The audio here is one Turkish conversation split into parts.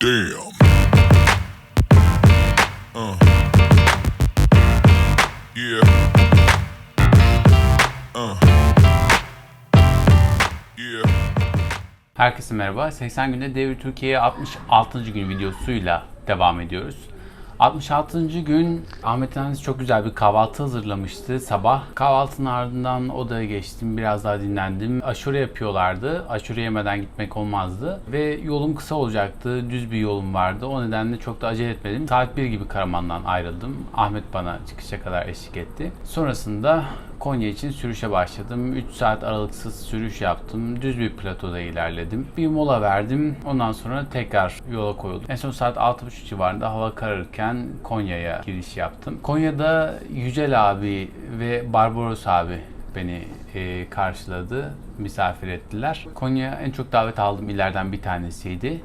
Damn. Uh. Yeah. Uh. Yeah. Herkese merhaba. 80 günde Devir Türkiye'ye 66. gün videosuyla devam ediyoruz. 66. gün Ahmet Yalnız çok güzel bir kahvaltı hazırlamıştı sabah. Kahvaltının ardından odaya geçtim. Biraz daha dinlendim. Aşure yapıyorlardı. Aşure yemeden gitmek olmazdı. Ve yolum kısa olacaktı. Düz bir yolum vardı. O nedenle çok da acele etmedim. Saat 1 gibi Karaman'dan ayrıldım. Ahmet bana çıkışa kadar eşlik etti. Sonrasında Konya için sürüşe başladım. 3 saat aralıksız sürüş yaptım. Düz bir platoda ilerledim. Bir mola verdim. Ondan sonra tekrar yola koyuldum. En son saat 6.30 civarında hava kararırken Konya'ya giriş yaptım. Konya'da Yücel abi ve Barbaros abi beni e, karşıladı, misafir ettiler. Konya en çok davet aldığım illerden bir tanesiydi.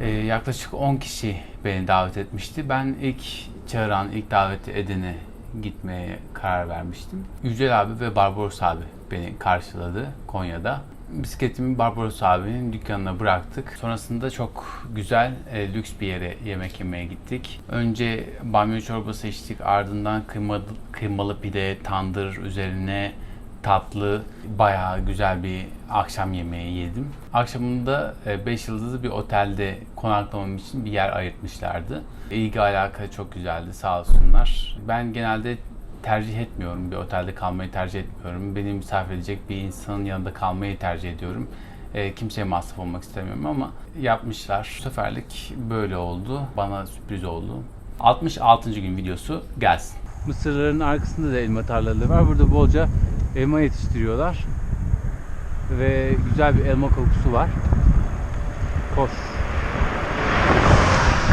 Ee, yaklaşık 10 kişi beni davet etmişti. Ben ilk çağıran, ilk davet edene gitmeye karar vermiştim. Yücel abi ve Barbaros abi beni karşıladı Konya'da. Bisikletimi Barbaros abinin dükkanına bıraktık. Sonrasında çok güzel, e, lüks bir yere yemek yemeye gittik. Önce bamya çorbası içtik, ardından kıymalı, kıymalı pide, tandır üzerine tatlı, bayağı güzel bir akşam yemeği yedim. Akşamında 5 yıldızlı bir otelde konaklamam için bir yer ayırtmışlardı. İlgi alaka çok güzeldi sağ olsunlar. Ben genelde tercih etmiyorum. Bir otelde kalmayı tercih etmiyorum. Beni misafir edecek bir insanın yanında kalmayı tercih ediyorum. E, kimseye masraf olmak istemiyorum ama yapmışlar. Bu seferlik böyle oldu. Bana sürpriz oldu. 66. gün videosu gelsin. Mısırların arkasında da elma tarlaları var. Burada bolca elma yetiştiriyorlar. Ve güzel bir elma kokusu var. Hoş.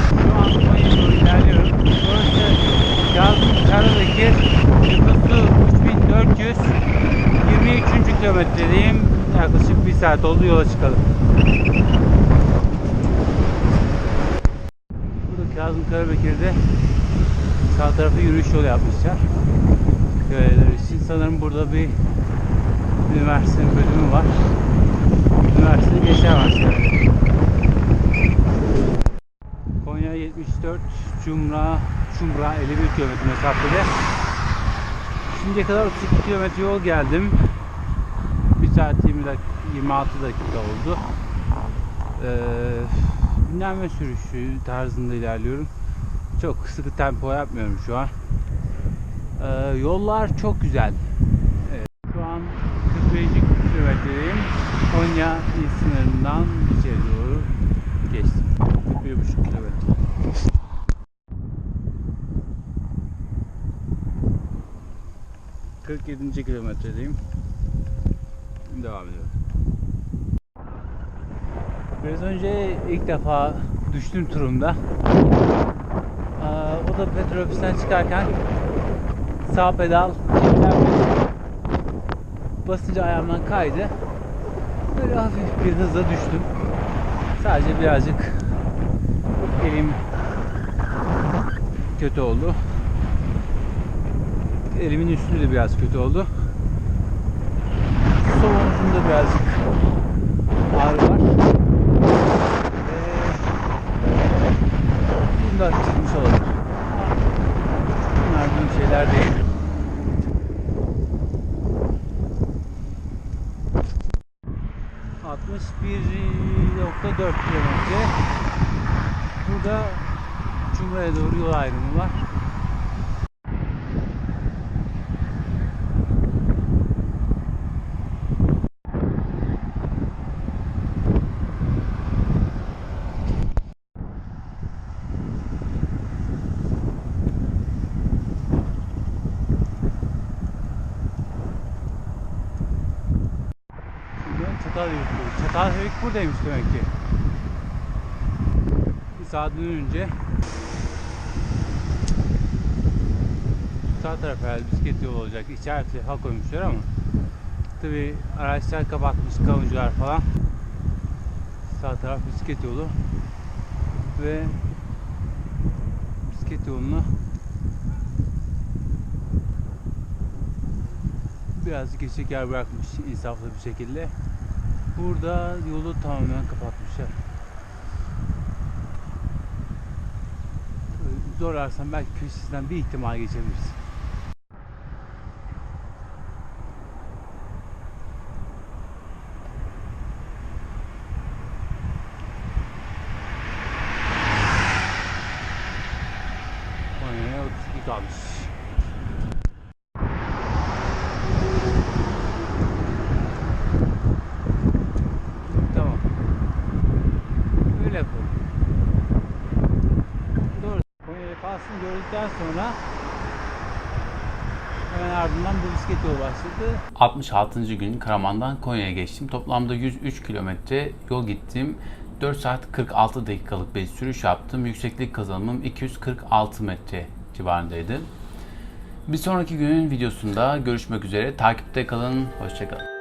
Şu an Konya'ya doğru ilerliyorum. Burası Kazım Karabekir. Nüfusu 3423. kilometredeyim. Yaklaşık bir saat oldu yola çıkalım. Burada Kazım Karabekir'de sağ tarafta yürüyüş yolu yapmışlar. Köleler için. Sanırım burada bir üniversitenin bölümü var. Var sanırım. Konya 74, Cumra, Çumra 51 kilometre mesafede. Şimdiye kadar 32 kilometre yol geldim. 1 saat 20 dak 26 dakika oldu. Ee, dinlenme sürüşü tarzında ilerliyorum. Çok sıkı tempo yapmıyorum şu an. Ee, yollar çok güzel. Evet, şu an 45. kilometredeyim. Konya il sınırından içeri doğru geçtim. 1,5 kilometre. ...47. kilometredeyim. Devam ediyorum. Biraz önce ilk defa düştüm turumda. Aa, o da petrol ofisten çıkarken sağ pedal basınca ayağımdan kaydı. Böyle hafif bir hızla düştüm. Sadece birazcık elim kötü oldu. Elimin üstü de biraz kötü oldu. Sol omzumda birazcık ağrı var. Ee, bunu ...61.4 kilometre... ...burada... ...Cumhuriyet'e doğru yol ayrımı var. Şimdi Çatalhöyük. Buradaymış demek ki. Bir saat önce sağ taraf herhalde bisiklet yolu olacak. İçerisi halk koymuşlar ama tabi araçlar kapatmış kamucular falan. Sağ taraf bisiklet yolu ve bisiklet yolunu birazcık geçecek yer bırakmış insaflı bir şekilde. Burada yolu tamamen kapatmışlar. Zorarsan belki köşesinden bir ihtimal geçebilirsin. Konya'ya 32 kalmış. Sonra hemen ardından bu bisiklet yolu başladı. 66. gün Karaman'dan Konya'ya geçtim. Toplamda 103 kilometre yol gittim. 4 saat 46 dakikalık bir sürüş yaptım. Yükseklik kazanımım 246 metre civarındaydı. Bir sonraki günün videosunda görüşmek üzere. Takipte kalın. Hoşçakalın.